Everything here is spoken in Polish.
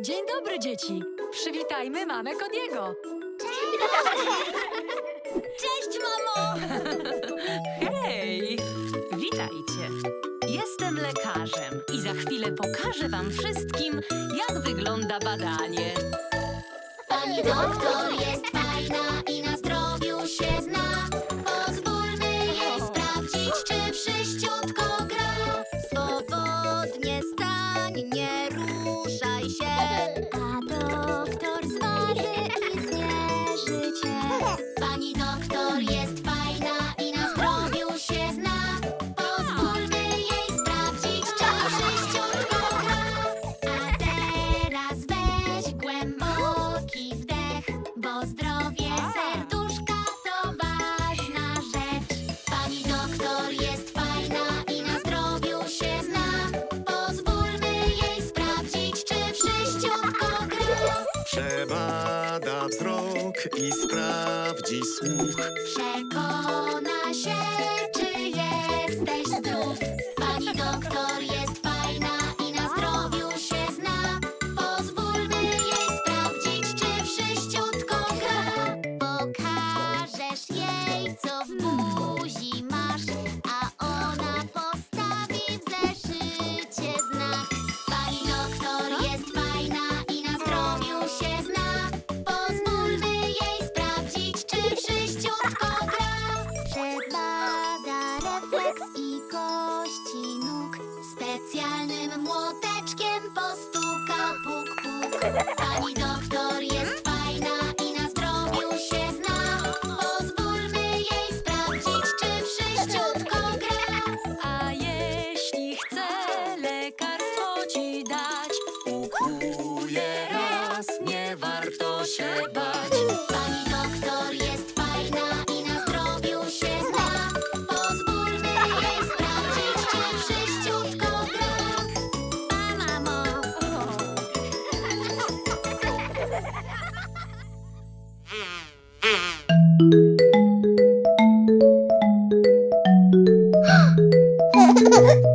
Dzień dobry, dzieci. Przywitajmy mamę Kodiego. Cześć, mamo! Hej! Witajcie. Jestem lekarzem i za chwilę pokażę wam wszystkim, jak wygląda badanie. Pani doktor jest fajna i na Przebada wzrok i sprawdzi słuch. Przekona się, czy jesteś. Pani doktor jest fajna i na zdrowiu się zna. Pozwólmy jej sprawdzić, czy wszyściutko gra. A jeśli chce lekarstwo ci dać, ukuje raz, nie warto się bać. Altyazı